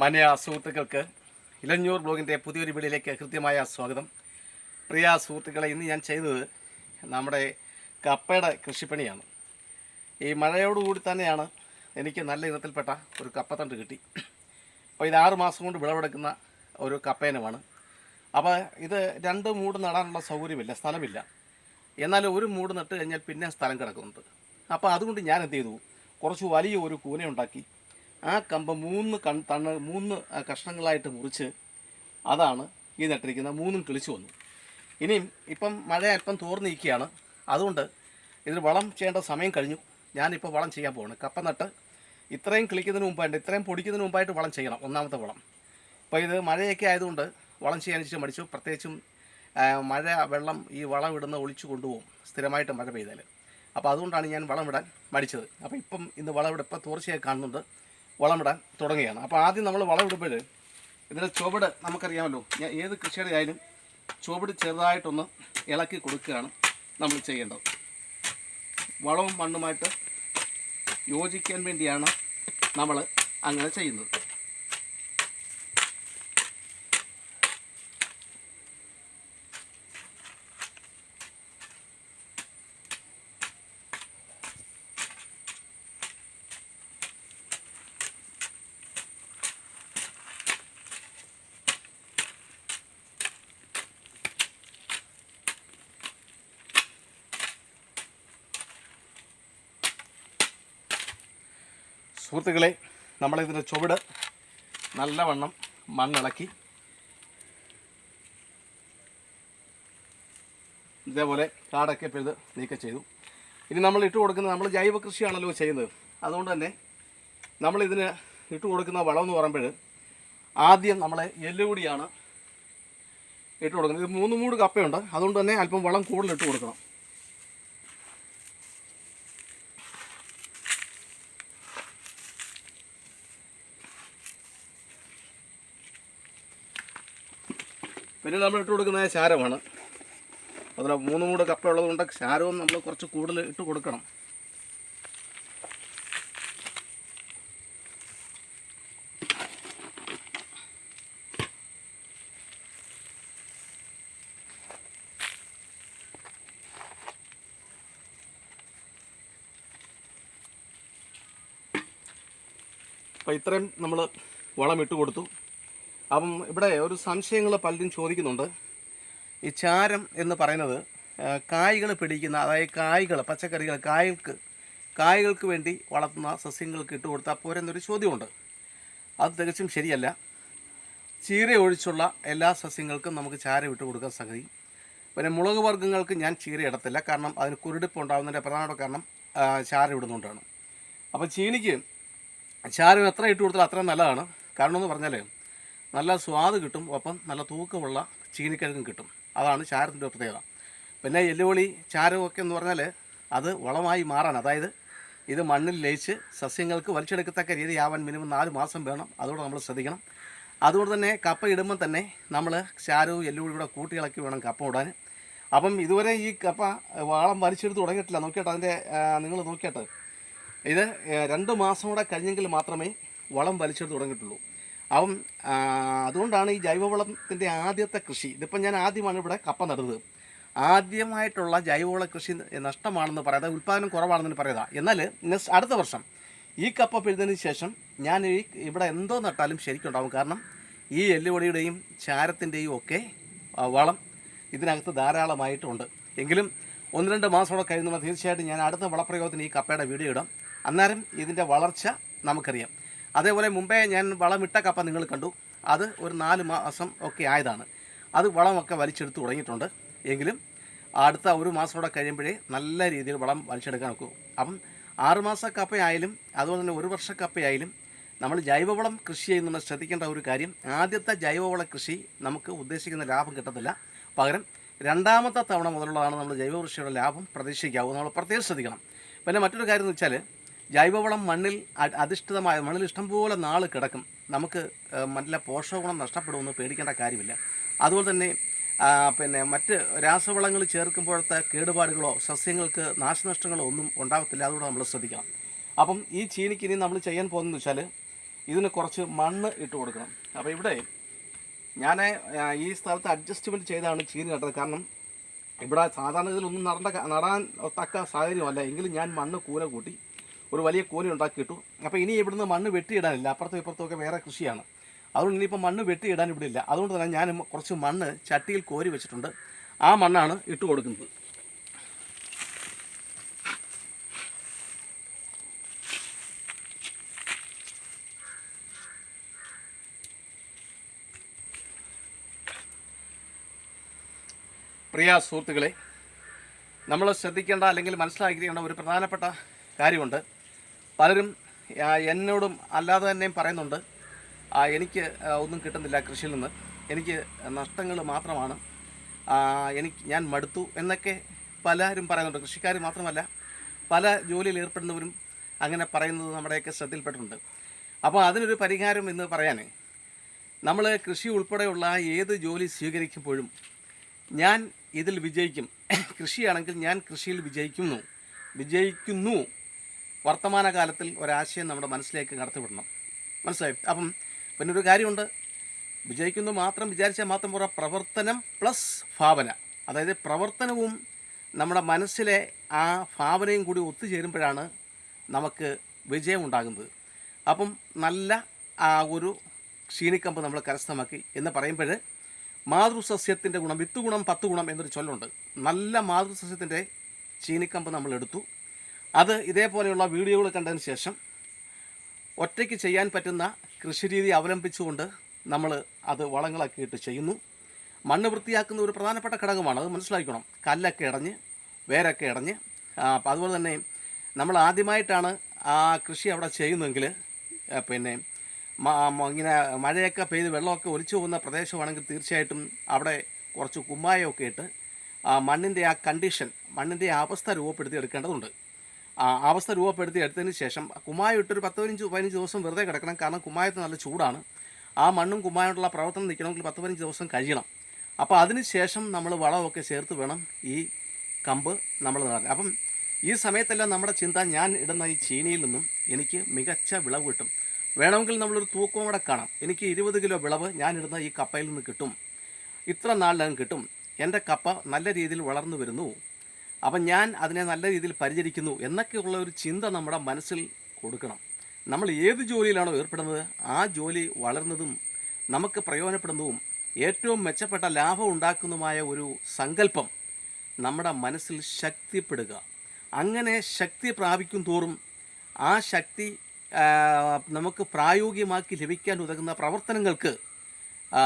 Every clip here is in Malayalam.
മാന്യ സുഹൃത്തുക്കൾക്ക് ഇലഞ്ഞൂർ ബ്ലോഗിന്റെ പുതിയൊരു വീഡിയോയിലേക്ക് കൃത്യമായ സ്വാഗതം. പ്രിയ സുഹൃത്തുക്കളെ ഇന്ന് ഞാൻ ചെയ്തത് നമ്മുടെ കപ്പയുടെ കൃഷിപ്പണിയാണ്. ഈ മഴയോടുകൂടി തന്നെയാണ് എനിക്ക് നല്ല ഇനത്തിൽപ്പെട്ട ഒരു കപ്പത്തണ്ട് കിട്ടി. അപ്പോൾ ഇത് ആറ് മാസം കൊണ്ട് വിളവെടുക്കുന്ന ഒരു കപ്പേനമാണ് അപ്പോൾ ഇത് രണ്ട് മൂട് നടാനുള്ള സൗകര്യമില്ല സ്ഥലമില്ല. എന്നാൽ ഒരു മൂട് നട്ട് കഴിഞ്ഞാൽ പിന്നെ സ്ഥലം കിടക്കുന്നുണ്ട്. അപ്പോൾ അതുകൊണ്ട് ഞാൻ എന്ത് ചെയ്തു? കുറച്ച് വലിയ ഒരു കൂന ഉണ്ടാക്കി ആ കമ്പ മൂന്ന് കൺ തണ്ണ് മൂന്ന് കഷ്ണങ്ങളായിട്ട് മുറിച്ച് അതാണ് ഈ നട്ടിരിക്കുന്ന മൂന്നും കിളിച്ചു വന്നു. ഇനിയും ഇപ്പം മഴ അല്പം തോർന്നിരിക്കുകയാണ് അതുകൊണ്ട് ഇതിന് വളം ചെയ്യേണ്ട സമയം കഴിഞ്ഞു. ഞാനിപ്പോൾ വളം ചെയ്യാൻ പോവാണ്. കപ്പ നട്ട് ഇത്രയും കിളിക്കുന്നതിന് മുമ്പായിട്ട് ഇത്രയും പൊടിക്കുന്നതിന് മുമ്പായിട്ട് വളം ചെയ്യണം ഒന്നാമത്തെ വളം. അപ്പോൾ ഇത് മഴയൊക്കെ ആയതുകൊണ്ട് വളം ചെയ്യാൻ ഇച്ചിരി മടിച്ചു. പ്രത്യേകിച്ചും മഴ വെള്ളം ഈ വളം ഇടുന്ന ഒളിച്ചു കൊണ്ടുപോകും സ്ഥിരമായിട്ട് മഴ പെയ്താൽ അപ്പോൾ അതുകൊണ്ടാണ് ഞാൻ വളം ഇടാൻ മടിച്ചത്. അപ്പോൾ ഇപ്പം ഇന്ന് വളം ഇവിടെ ഇപ്പം തീർച്ചയായും കാണുന്നുണ്ട്. വളമിടാൻ തുടങ്ങുകയാണ്. അപ്പോൾ ആദ്യം നമ്മൾ വളമിടുമ്പോൾ ഇതിന്റെ ചുവട് നമുക്കറിയാമല്ലോ. ഞാൻ ഏത് കൃഷിയുടെ ആയാലും ചുവട് ചെറുതായിട്ടൊന്ന് ഇളക്കി കൊടുക്കുകയാണ് നമ്മൾ ചെയ്യേണ്ടത്. വളവും മണ്ണുമായിട്ട് യോജിക്കാൻ വേണ്ടിയാണ് നമ്മൾ അങ്ങനെ ചെയ്യുന്നത്. സുഹൃത്തുക്കളെ നമ്മളിതിന്റെ ചുവട് നല്ലവണ്ണം മണ്ണിളക്കി. ഇതേപോലെ കാടൊക്കെ പെയ്ത് നീക്കം ചെയ്തു. ഇനി നമ്മൾ ഇട്ട് കൊടുക്കുന്നത് നമ്മൾ ജൈവ കൃഷിയാണല്ലോ ചെയ്യുന്നത്. അതുകൊണ്ട് തന്നെ നമ്മളിതിന് ഇട്ട് കൊടുക്കുന്ന വളം എന്ന് പറയുമ്പോൾ ആദ്യം നമ്മൾ എല്ലുകൂടിയാണ് ഇട്ട് കൊടുക്കുന്നത്. ഇത് മൂന്ന് മൂട് കപ്പയുണ്ട്. അതുകൊണ്ട് തന്നെ അല്പം വളം കൂടുതൽ ഇട്ട് കൊടുക്കണം. പിന്നെ നമ്മൾ ഇട്ട് കൊടുക്കുന്നത് ചാരമാണ് അതിൽ മൂന്ന് മൂട് കപ്പ ഉള്ളതുകൊണ്ട് ചാരവും നമ്മൾ കുറച്ച് കൂടുതൽ ഇട്ട് കൊടുക്കണം. അപ്പോൾ ഇത്രയും നമ്മൾ വളം ഇട്ട് കൊടുത്തു. അപ്പം ഇവിടെ ഒരു സംശയങ്ങൾ പലരും ചോദിക്കുന്നുണ്ട്. ഈ ചാരം എന്ന് പറയുന്നത് കായ്കൾ പിടിക്കുന്ന അതായത് കായ്കൾ പച്ചക്കറികൾ കായ്ക്ക് കായ്കൾക്ക് വേണ്ടി വളർത്തുന്ന സസ്യങ്ങൾക്ക് ഇട്ട് കൊടുത്താൽ പോരെന്നൊരു ചോദ്യമുണ്ട്. അത് തികച്ചും ശരിയല്ല. ചീര ഒഴിച്ചുള്ള എല്ലാ സസ്യങ്ങൾക്കും നമുക്ക് ചാരം ഇട്ട് കൊടുക്കാൻ സംഗതി. പിന്നെ മുളക് വർഗങ്ങൾക്ക് ഞാൻ ചീര ഇടത്തില്ല. കാരണം അതിന് കുരുടിപ്പ് ഉണ്ടാകുന്നതിന്റെ പ്രധാനപ്പെട്ട കാരണം ചാരം ഇടുന്നതുകൊണ്ടാണ് അപ്പോൾ ചീനിക്ക് ചാരം എത്ര ഇട്ട് കൊടുത്താൽ അത്രയും നല്ലതാണ്. കാരണം എന്ന് പറഞ്ഞാൽ നല്ല സ്വാദ് കിട്ടും ഒപ്പം നല്ല തൂക്കമുള്ള ചീനിക്കിഴങ്ങും കിട്ടും. അതാണ് ചാരത്തിന്റെ പ്രത്യേകത. പിന്നെ എല്ലുപൊളി ചാരമൊക്കെ എന്ന് പറഞ്ഞാൽ അത് വളമായി മാറാൻ അതായത് ഇത് മണ്ണിൽ ലയിച്ച് സസ്യങ്ങൾക്ക് വലിച്ചെടുക്കത്തക്ക രീതിയാവാൻ മിനിമം നാല് മാസം വേണം. അതുകൊണ്ട് നമ്മൾ ശ്രദ്ധിക്കണം. അതുകൊണ്ട് തന്നെ കപ്പ ഇടുമ്പോൾ തന്നെ നമ്മൾ ചാരവും എല്ലുപൊടി കൂടെ കൂട്ടിയിളക്കി വേണം കപ്പ ഇടാൻ. അപ്പം ഇതുവരെ ഈ കപ്പ വളം വലിച്ചെടുത്ത് തുടങ്ങിയിട്ടില്ല. നോക്കിയിട്ട് അതിന്റെ നിങ്ങൾ നോക്കിയിട്ട്. ഇത് രണ്ട് മാസം കൂടെ കഴിഞ്ഞെങ്കിൽ മാത്രമേ വളം വലിച്ചെടുത്ത് തുടങ്ങിയിട്ടുള്ളൂ. അപ്പം അതുകൊണ്ടാണ് ഈ ജൈവവളത്തിന്റെ ആദ്യത്തെ കൃഷി. ഇതിപ്പം ഞാൻ ആദ്യമാണ് ഇവിടെ കപ്പ നടുന്നത്. ആദ്യമായിട്ടുള്ള ജൈവവള കൃഷി നഷ്ടമാണെന്ന് പറയാതെ ഉൽപ്പാദനം കുറവാണെന്ന് പറയുക എന്നാൽ അടുത്ത വർഷം ഈ കപ്പ പിഴുതിന് ശേഷം ഞാൻ ഈ ഇവിടെ എന്തോ നട്ടാലും ശരിക്കുണ്ടാവും കാരണം ഈ എല്ലുപൊടിയുടെയും ചാരത്തിന്റെയും ഒക്കെ വളം ഇതിനകത്ത് ധാരാളമായിട്ടുണ്ട്. എങ്കിലും ഒന്ന് രണ്ട് മാസം കൂടെ കഴിയുമ്പോൾ തീർച്ചയായിട്ടും ഞാൻ അടുത്ത വളപ്രയോഗത്തിന് ഈ കപ്പയുടെ വീഡിയോ ഇടാം. അന്നേരം ഇതിന്റെ വളർച്ച നമുക്കറിയാം. അതേപോലെ മുമ്പേ ഞാൻ വളമിട്ട കപ്പ നിങ്ങൾ കണ്ടു. അത് ഒരു നാല് മാസം ഒക്കെ ആയതാണ്. അത് വളമൊക്കെ വലിച്ചെടുത്ത് തുടങ്ങിയിട്ടുണ്ട്. എങ്കിലും അടുത്ത ഒരു മാസം കൂടെ കഴിയുമ്പോഴേ നല്ല രീതിയിൽ വളം വലിച്ചെടുക്കാൻ നോക്കൂ. അപ്പം ആറുമാസ കപ്പയായാലും അതുപോലെ തന്നെ ഒരു വർഷ കപ്പയായാലും നമ്മൾ ജൈവവളം കൃഷി ചെയ്യുന്ന ശ്രദ്ധിക്കേണ്ട ഒരു കാര്യം ആദ്യത്തെ ജൈവവള കൃഷി നമുക്ക് ഉദ്ദേശിക്കുന്ന ലാഭം കിട്ടത്തില്ല. പകരം രണ്ടാമത്തെ തവണ മുതലുള്ളതാണ് നമ്മൾ ജൈവ കൃഷിയുടെ ലാഭം പ്രതീക്ഷിക്കാവൂ. നമ്മൾ പ്രത്യേകം ശ്രദ്ധിക്കണം. പിന്നെ മറ്റൊരു കാര്യം എന്ന് വെച്ചാൽ ജൈവവളം മണ്ണിൽ അധിഷ്ഠിതമായ മണ്ണിൽ ഇഷ്ടംപോലെ നാൾ കിടക്കും. നമുക്ക് മണ്ണിലെ പോഷകഗുണം നഷ്ടപ്പെടുമെന്ന് പേടിക്കേണ്ട കാര്യമില്ല. അതുപോലെ തന്നെ പിന്നെ മറ്റ് രാസവളങ്ങൾ ചേർക്കുമ്പോഴത്തെ കേടുപാടുകളോ സസ്യങ്ങൾക്ക് നാശനഷ്ടങ്ങളോ ഒന്നും ഉണ്ടാകത്തില്ല അതുകൂടെ നമ്മൾ ശ്രദ്ധിക്കണം. അപ്പം ഈ ചീനിക്ക് ഇനി നമ്മൾ ചെയ്യാൻ പോകുന്നത് വെച്ചാൽ ഇതിന് കുറച്ച് മണ്ണ് ഇട്ട് കൊടുക്കണം. അപ്പോൾ ഇവിടെ ഞാൻ ഈ സ്ഥലത്ത് അഡ്ജസ്റ്റ്മെന്റ് ചെയ്താണ് ചീനി നട്ടത്. കാരണം ഇവിടെ സാധാരണ ഇതിലൊന്നും നടണ്ട നടാൻ തക്ക സാഹചര്യമല്ല. എങ്കിലും ഞാൻ മണ്ണ് കൂല കൂട്ടി ഒരു വലിയ കോലി ഉണ്ടാക്കിയിട്ടു. അപ്പോൾ ഇനി ഇവിടുന്ന് മണ്ണ് വെട്ടിയിടാനില്ല. അപ്പുറത്തും ഇപ്പുറത്തൊക്കെ വേറെ കൃഷിയാണ്. അതുകൊണ്ട് ഇനിയിപ്പോൾ മണ്ണ് വെട്ടിയിടാൻ ഇവിടെ ഇല്ല അതുകൊണ്ട് തന്നെ ഞാൻ കുറച്ച് മണ്ണ് ചട്ടിയിൽ കോരി വെച്ചിട്ടുണ്ട്. ആ മണ്ണാണ് ഇട്ട് കൊടുക്കുന്നത്. പ്രിയ സുഹൃത്തുക്കളെ നമ്മൾ ശ്രദ്ധിക്കേണ്ട അല്ലെങ്കിൽ മനസ്സിലാക്കിയിരിക്കേണ്ട ഒരു പ്രധാനപ്പെട്ട കാര്യമുണ്ട്. പലരും എന്നോടും അല്ലാതെ തന്നെയും പറയുന്നുണ്ട്. എനിക്ക് ഒന്നും കിട്ടുന്നില്ല കൃഷിയിൽ നിന്ന്. എനിക്ക് നഷ്ടങ്ങൾ മാത്രമാണ്. എനിക്ക് ഞാൻ മടുത്തു എന്നൊക്കെ പലരും പറയുന്നുണ്ട്. കൃഷിക്കാർ മാത്രമല്ല പല ജോലിയിൽ ഏർപ്പെടുന്നവരും അങ്ങനെ പറയുന്നത് നമ്മുടെയൊക്കെ ശ്രദ്ധയിൽപ്പെട്ടിട്ടുണ്ട്. അപ്പോൾ അതിനൊരു പരിഹാരം എന്ന് പറയാൻ നമ്മൾ കൃഷി ഉൾപ്പെടെയുള്ള ഏത് ജോലി സ്വീകരിക്കുമ്പോഴും ഞാൻ ഇതിൽ വിജയിക്കും. കൃഷിയാണെങ്കിൽ ഞാൻ കൃഷിയിൽ വിജയിക്കുന്നു. വിജയിക്കുന്നു. വർത്തമാനകാലത്തിൽ ഒരാശയം നമ്മുടെ മനസ്സിലേക്ക് കടത്തിവിടണം. മനസ്സിലായി? അപ്പം പിന്നെ ഒരു കാര്യമുണ്ട്. വിജയിക്കുന്നു മാത്രം വിചാരിച്ചാൽ മാത്രം പോരാ. പ്രവർത്തനം പ്ലസ് ഭാവന. അതായത് പ്രവർത്തനവും നമ്മുടെ മനസ്സിലെ ആ ഭാവനയും കൂടി ഒത്തുചേരുമ്പോഴാണ് നമുക്ക് വിജയം ഉണ്ടാകുന്നത് അപ്പം നല്ല ആ ഒരു ക്ഷീണിക്കമ്പ് നമ്മൾ കരസ്ഥമാക്കി എന്ന് പറയുമ്പോൾ മാതൃസസ്യത്തിന്റെ ഗുണം വിത്ത് ഗുണം പത്ത് ഗുണം എന്നൊരു ചൊല്ലുണ്ട്. നല്ല മാതൃസസ്യത്തിന്റെ ചീനിക്കമ്പ് നമ്മൾ എടുത്തു. അത് ഇതേപോലെയുള്ള വീഡിയോകൾ കണ്ടതിന് ശേഷം ഒറ്റയ്ക്ക് ചെയ്യാൻ പറ്റുന്ന കൃഷിരീതി അവലംബിച്ചുകൊണ്ട് നമ്മൾ അത് വളങ്ങളൊക്കെ ഇട്ട് ചെയ്യുന്നു. മണ്ണ് വൃത്തിയാക്കുന്ന ഒരു പ്രധാനപ്പെട്ട ഘടകമാണ്. അത് മനസ്സിലാക്കണം. കല്ലൊക്കെ ഇടഞ്ഞ് വേരൊക്കെ ഇടഞ്ഞ്. അപ്പം അതുപോലെ തന്നെ നമ്മൾ ആദ്യമായിട്ടാണ് ആ കൃഷി അവിടെ ചെയ്യുന്നതെങ്കിൽ പിന്നെ ഇങ്ങനെ മഴയൊക്കെ പെയ്ത് വെള്ളമൊക്കെ ഒലിച്ചു പോകുന്ന പ്രദേശമാണെങ്കിൽ തീർച്ചയായിട്ടും അവിടെ കുറച്ച് കുമ്മായമൊക്കെ ഇട്ട് മണ്ണിന്റെ ആ കണ്ടീഷൻ മണ്ണിന്റെ അവസ്ഥ രൂപപ്പെടുത്തി എടുക്കേണ്ടതുണ്ട്. അവസ്ഥ രൂപപ്പെടുത്തി എടുത്തതിന് ശേഷം കുമായിട്ടൊരു പത്ത് പതിനഞ്ച് പതിനഞ്ച് ദിവസം വെറുതെ കിടക്കണം. കാരണം കുമ്മായത്ത് നല്ല ചൂടാണ്. ആ മണ്ണും കുമ്മായിട്ടുള്ള പ്രവർത്തനം നിൽക്കണമെങ്കിൽ പത്ത് പതിനഞ്ച് ദിവസം കഴിയണം. അപ്പോൾ അതിന് ശേഷം നമ്മൾ വളമൊക്കെ ചേർത്ത് വേണം ഈ കമ്പ് നമ്മൾ നടാൻ അപ്പം ഈ സമയത്തെല്ലാം നമ്മുടെ ചിന്ത ഞാൻ ഇടുന്ന ഈ ചീനിയിൽ നിന്നും എനിക്ക് മികച്ച വിളവ് കിട്ടും. വേണമെങ്കിൽ നമ്മളൊരു തൂക്കവും കൂടെ കാണാം. എനിക്ക് ഇരുപത് കിലോ വിളവ് ഞാൻ ഇടുന്ന ഈ കപ്പയിൽ നിന്ന് കിട്ടും. ഇത്ര നാളിലകം കിട്ടും. എന്റെ കപ്പ നല്ല രീതിയിൽ വളർന്നു വരുന്നു. അപ്പം ഞാൻ അതിനെ നല്ല രീതിയിൽ പരിചരിക്കുന്നു എന്നൊക്കെയുള്ള ഒരു ചിന്ത നമ്മുടെ മനസ്സിൽ കൊടുക്കണം. നമ്മൾ ഏത് ജോലിയിലാണോ ഏർപ്പെടുന്നത് ആ ജോലി വളർന്നതും നമുക്ക് പ്രയോജനപ്പെടുന്നതും ഏറ്റവും മെച്ചപ്പെട്ട ലാഭം ഉണ്ടാക്കുന്നതുമായ ഒരു സങ്കല്പം നമ്മുടെ മനസ്സിൽ ശക്തിപ്പെടുക. അങ്ങനെ ശക്തി പ്രാപിക്കും തോറും ആ ശക്തി നമുക്ക് പ്രായോഗികമാക്കി ലഭിക്കാൻ ഉതകുന്ന പ്രവർത്തനങ്ങൾക്ക്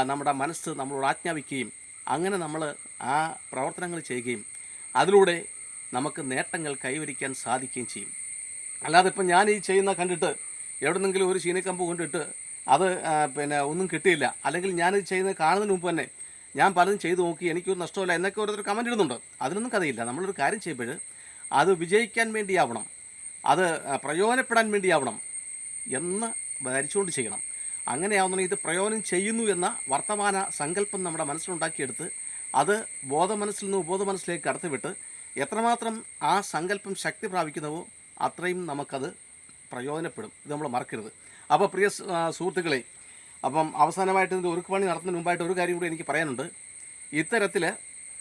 നമ്മുടെ മനസ്സ് നമ്മളോട് ആജ്ഞാപിക്കുകയും അങ്ങനെ നമ്മൾ ആ പ്രവർത്തനങ്ങൾ ചെയ്യുകയും അതിലൂടെ നമുക്ക് നേട്ടങ്ങൾ കൈവരിക്കാൻ സാധിക്കുകയും ചെയ്യും. അല്ലാതെ ഇപ്പം ഞാൻ ഈ ചെയ്യുന്ന കണ്ടിട്ട് എവിടെന്നെങ്കിലും ഒരു ചീനക്കമ്പ് കൊണ്ടിട്ട് അത് പിന്നെ ഒന്നും കിട്ടിയില്ല. അല്ലെങ്കിൽ ഞാനിത് ചെയ്യുന്നത് കാണുന്നതിന് മുമ്പ് തന്നെ ഞാൻ പലതും ചെയ്തു നോക്കി എനിക്കൊരു നഷ്ടമില്ല എന്നൊക്കെ ഓരോരുത്തർ കമന്റ് ഇടുന്നുണ്ട്. അതിനൊന്നും കഥയില്ല. നമ്മളൊരു കാര്യം ചെയ്യുമ്പോൾ അത് വിജയിക്കാൻ വേണ്ടിയാവണം. അത് പ്രയോജനപ്പെടാൻ വേണ്ടിയാവണം എന്ന് ധരിച്ചുകൊണ്ട് ചെയ്യണം. അങ്ങനെയാവുന്ന ഇത് പ്രയോജനം ചെയ്യുന്നു എന്ന വർത്തമാന സങ്കല്പം നമ്മുടെ മനസ്സിലുണ്ടാക്കിയെടുത്ത് അത് ബോധ മനസ്സിൽ നിന്ന് ഉപബോധ മനസ്സിലേക്ക് കടത്തിവിട്ട് എത്രമാത്രം ആ സങ്കല്പം ശക്തി പ്രാപിക്കുന്നുവോ അത്രയും നമുക്കത് പ്രയോജനപ്പെടും. ഇത് നമ്മൾ മറക്കരുത്. അപ്പോൾ പ്രിയ സുഹൃത്തുക്കളെ അപ്പം അവസാനമായിട്ട് ഇതിന്റെ ഒരുക്ക് പണി നടത്തുന്നതിന് മുമ്പായിട്ട് ഒരു കാര്യം കൂടി എനിക്ക് പറയാനുണ്ട്. ഇത്തരത്തിൽ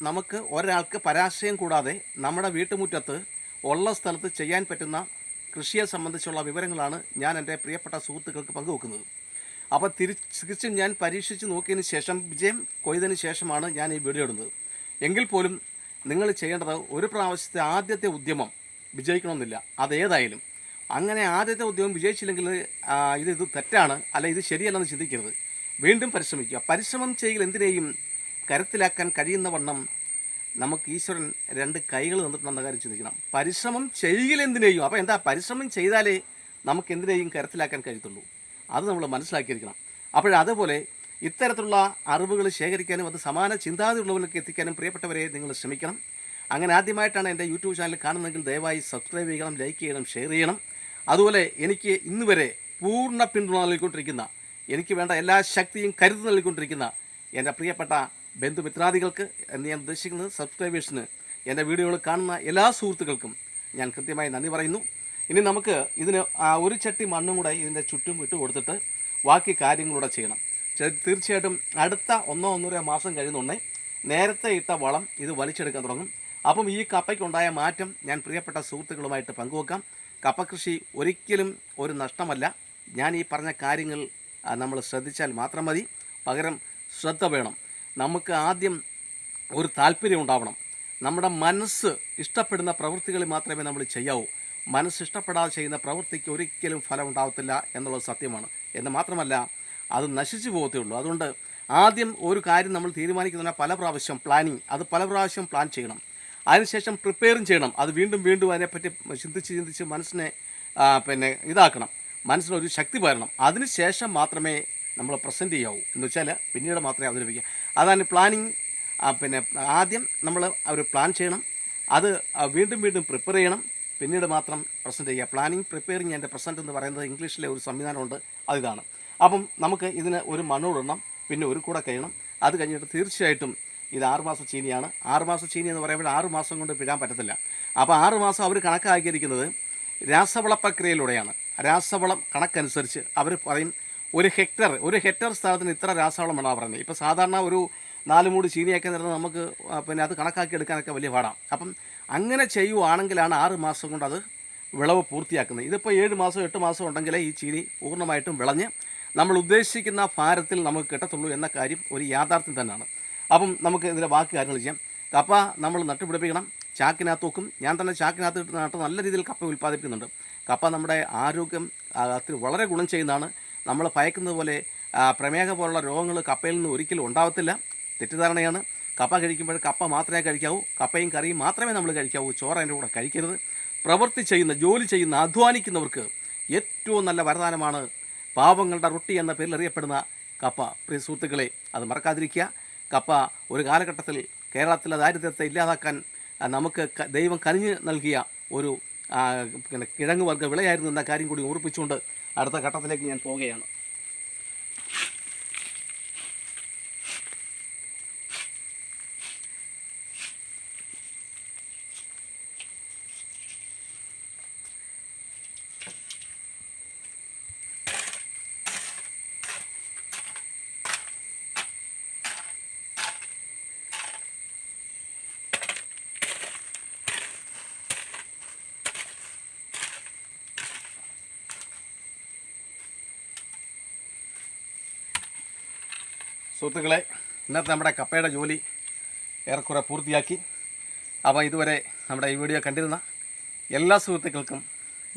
നമുക്ക് ഒരാൾക്ക് പരാശയം കൂടാതെ നമ്മുടെ വീട്ടുമുറ്റത്ത് ഉള്ള സ്ഥലത്ത് ചെയ്യാൻ പറ്റുന്ന കൃഷിയെ സംബന്ധിച്ചുള്ള വിവരങ്ങളാണ് ഞാൻ എന്റെ പ്രിയപ്പെട്ട സുഹൃത്തുക്കൾക്ക് പങ്കുവെക്കുന്നത്. അപ്പോൾ തിരിച്ച് തിരിച്ചും ഞാൻ പരീക്ഷിച്ച് നോക്കിയതിന് ശേഷം വിജയം കൊയ്തതിന് ശേഷമാണ് ഞാൻ ഈ വീഡിയോ ഇടുന്നത്. എങ്കിൽ പോലും നിങ്ങൾ ചെയ്യേണ്ടത് ഒരു പ്രാവശ്യത്തെ ആദ്യത്തെ ഉദ്യമം വിജയിക്കണമെന്നില്ല. അതേതായാലും അങ്ങനെ ആദ്യത്തെ ഉദ്യമം വിജയിച്ചില്ലെങ്കിൽ ഇത് ഇത് തെറ്റാണ് അല്ല ഇത് ശരിയല്ലെന്ന് ചിന്തിക്കരുത്. വീണ്ടും പരിശ്രമിക്കുക. പരിശ്രമം ചെയ്യൽ എന്തിനേയും കരുത്തിലാക്കാൻ കഴിയുന്ന വണ്ണം നമുക്ക് ഈശ്വരൻ രണ്ട് കൈകൾ തന്നിട്ടുണ്ടെന്ന കാര്യം ചിന്തിക്കണം. പരിശ്രമം ചെയ്യൽ എന്തിനേയും. അപ്പോൾ എന്താ? പരിശ്രമം ചെയ്താലേ നമുക്ക് എന്തിനേയും കരുത്തിലാക്കാൻ കഴിയത്തുള്ളൂ. അത് നമ്മൾ മനസ്സിലാക്കിയിരിക്കണം. അതേപോലെ ഇത്തരത്തിലുള്ള അറിവുകൾ ശേഖരിക്കാനും അത് സമാന ചിന്താഗതിയുള്ളവർക്ക് എത്തിക്കാനും പ്രിയപ്പെട്ടവരെ നിങ്ങൾ ശ്രമിക്കണം. അങ്ങനെ ആദ്യമായിട്ടാണ് എന്റെ യൂട്യൂബ് ചാനൽ കാണുന്നതെങ്കിൽ ദയവായി സബ്സ്ക്രൈബ് ചെയ്യണം ലൈക്ക് ചെയ്യണം ഷെയർ ചെയ്യണം. അതുപോലെ എനിക്ക് ഇന്ന് വരെ പൂർണ പിന്തുണ നൽകിക്കൊണ്ടിരിക്കുന്ന എനിക്ക് വേണ്ട എല്ലാ ശക്തിയും കരുത്ത് നൽകിക്കൊണ്ടിരിക്കുന്ന എന്റെ പ്രിയപ്പെട്ട ബന്ധുമിത്രാദികൾക്ക് എന്ന് ഞാൻ ഉദ്ദേശിക്കുന്നത് സബ്സ്ക്രൈബേഴ്സിന് എന്റെ വീഡിയോകൾ കാണുന്ന എല്ലാ സുഹൃത്തുക്കൾക്കും ഞാൻ കൃത്യമായി നന്ദി പറയുന്നു. ഇനി നമുക്ക് ഇതിന് ഒരു ചട്ടി മണ്ണും കൂടെ ഇതിന്റെ ചുറ്റും ഇട്ട് കൊടുത്തിട്ട് ബാക്കി കാര്യങ്ങളൂടെ ചെയ്യണം. തീർച്ചയായിട്ടും അടുത്ത ഒന്നോ ഒന്നര മാസം കഴിയുന്നുണ്ടേ നേരത്തെ ഇട്ട വളം ഇത് വലിച്ചെടുക്കാൻ തുടങ്ങും. അപ്പം ഈ കപ്പയ്ക്കുണ്ടായ മാറ്റം ഞാൻ പ്രിയപ്പെട്ട സുഹൃത്തുക്കളുമായിട്ട് പങ്കുവെക്കാം. കപ്പകൃഷി ഒരിക്കലും ഒരു നഷ്ടമല്ല. ഞാൻ ഈ പറഞ്ഞ കാര്യങ്ങൾ നമ്മൾ ശ്രദ്ധിച്ചാൽ മാത്രം മതി. പകരം ശ്രദ്ധ വേണം. നമുക്ക് ആദ്യം ഒരു താല്പര്യം ഉണ്ടാവണം. നമ്മുടെ മനസ്സ് ഇഷ്ടപ്പെടുന്ന പ്രവൃത്തികൾ മാത്രമേ നമ്മൾ ചെയ്യാവൂ. മനസ്സ് ഇഷ്ടപ്പെടാതെ ചെയ്യുന്ന പ്രവൃത്തിക്ക് ഒരിക്കലും ഫലം ഉണ്ടാവത്തില്ല എന്നുള്ളത് സത്യമാണ്. എന്ന് മാത്രമല്ല അത് നശിച്ചു പോകത്തേ ഉള്ളൂ. അതുകൊണ്ട് ആദ്യം ഒരു കാര്യം നമ്മൾ തീരുമാനിക്കുന്ന പല പ്രാവശ്യം പ്ലാനിങ് അത് പല പ്രാവശ്യം പ്ലാൻ ചെയ്യണം. അതിനുശേഷം പ്രിപ്പയറും ചെയ്യണം. അത് വീണ്ടും വീണ്ടും അതിനെപ്പറ്റി ചിന്തിച്ച് ചിന്തിച്ച് മനസ്സിനെ പിന്നെ ഇതാക്കണം. മനസ്സിനൊരു ശക്തി പകരണം. അതിനുശേഷം മാത്രമേ നമ്മൾ പ്രസന്റ് ചെയ്യാവൂ. എന്ന് വെച്ചാൽ പിന്നീട് മാത്രമേ അവതരിപ്പിക്കുക. അതാണ് പ്ലാനിങ് പിന്നെ ആദ്യം നമ്മൾ ഒരു പ്ലാൻ ചെയ്യണം. അത് വീണ്ടും വീണ്ടും പ്രിപ്പയർ ചെയ്യണം. പിന്നീട് മാത്രം പ്രസന്റ് ചെയ്യുക. പ്ലാനിങ് പ്രിപ്പയറിങ് ആൻഡ് പ്രസന്റ് എന്ന് പറയുന്നത് ഇംഗ്ലീഷിലെ ഒരു സംവിധാനമുണ്ട്. അതിതാണ് അപ്പം നമുക്ക് ഇതിന് ഒരു മണ്ണോടിടണം പിന്നെ ഒരു കൂടെ കഴിയണം അത് കഴിഞ്ഞിട്ട് തീർച്ചയായിട്ടും ഇത് ആറുമാസം ചീനിയാണ്. ആറുമാസം ചീനി എന്ന് പറയുമ്പോൾ ആറ് മാസം കൊണ്ട് പിഴാൻ പറ്റത്തില്ല. അപ്പോൾ ആറ് മാസം അവർ കണക്കാക്കിയിരിക്കുന്നത് രാസവള പ്രക്രിയയിലൂടെയാണ് രാസവളം കണക്കനുസരിച്ച് അവർ പറയും ഒരു ഹെക്ടർ ഒരു ഹെക്ടർ സ്ഥലത്തിന് ഇത്ര രാസവളം വേണം പറയുന്നത്. ഇപ്പോൾ സാധാരണ ഒരു നാല് മൂട് ചീനിയൊക്കെ നിറഞ്ഞ് നമുക്ക് പിന്നെ അത് കണക്കാക്കി എടുക്കാനൊക്കെ വലിയ പാടാണ് അപ്പം അങ്ങനെ ചെയ്യുവാണെങ്കിലാണ് ആറ് മാസം കൊണ്ട് അത് വിളവ് പൂർത്തിയാക്കുന്നത്. ഇതിപ്പോൾ ഏഴ് മാസം എട്ട് മാസം ഉണ്ടെങ്കിലേ ഈ ചീനി പൂർണമായിട്ടും വിളഞ്ഞ് നമ്മൾ ഉദ്ദേശിക്കുന്ന ഭാരത്തിൽ നമുക്ക് കിട്ടത്തുള്ളൂ എന്ന കാര്യം ഒരു യാഥാർത്ഥ്യം തന്നെയാണ്. അപ്പം നമുക്ക് ഇതിന്റെ ബാക്കി കാര്യങ്ങൾ ചെയ്യാം. കപ്പ നമ്മൾ നട്ടുപിടിപ്പിക്കണം. ചാക്കിനകത്ത് വെക്കും. ഞാൻ തന്നെ ചാക്കിനകത്ത് നട്ട് നല്ല രീതിയിൽ കപ്പ ഉൽപ്പാദിപ്പിക്കുന്നുണ്ട്. കപ്പ നമ്മുടെ ആരോഗ്യം വളരെ ഗുണം ചെയ്യുന്നതാണ്. നമ്മൾ ഭയക്കുന്നത് പോലെ പ്രമേഹ പോലുള്ള രോഗങ്ങൾ കപ്പയിൽ നിന്ന് ഒരിക്കലും ഉണ്ടാവത്തില്ല. തെറ്റിദ്ധാരണയാണ്. കപ്പ കഴിക്കുമ്പോൾ കപ്പ മാത്രമേ കഴിക്കാവൂ. കപ്പയും കറിയും മാത്രമേ നമ്മൾ കഴിക്കാവൂ. ചോറ് അതിന്റെ കൂടെ കഴിക്കരുത്. പ്രവൃത്തി ചെയ്യുന്ന ജോലി ചെയ്യുന്ന അധ്വാനിക്കുന്നവർക്ക് ഏറ്റവും നല്ല വരദാനമാണ് പാവങ്ങളുടെ റൊട്ടി എന്ന പേരിൽ അറിയപ്പെടുന്ന കപ്പ. പ്രിയ സുഹൃത്തുക്കളെ അത് മറക്കാതിരിക്കുക. കപ്പ ഒരു കാലഘട്ടത്തിൽ കേരളത്തിലെ ദാരിദ്ര്യത്തെ ഇല്ലാതാക്കാൻ നമുക്ക് ദൈവം കനിഞ്ഞ് നൽകിയ ഒരു പിന്നെ കിഴങ്ങ് വർഗ വിളയായിരുന്നു എന്ന കാര്യം കൂടി ഓർപ്പിച്ചുകൊണ്ട് അടുത്ത ഘട്ടത്തിലേക്ക് ഞാൻ പോവുകയാണ്. സുഹൃത്തുക്കളെ ഇന്നത്തെ നമ്മുടെ കപ്പയുടെ ജോലി ഏറെക്കുറെ പൂർത്തിയാക്കി. അപ്പോൾ ഇതുവരെ നമ്മുടെ ഈ വീഡിയോ കണ്ടിരുന്ന എല്ലാ സുഹൃത്തുക്കൾക്കും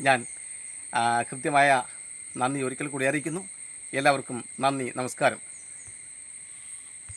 ഞാൻ കൃത്യമായ നന്ദി ഒരിക്കൽ കൂടി അറിയിക്കുന്നു. എല്ലാവർക്കും നന്ദി നമസ്കാരം.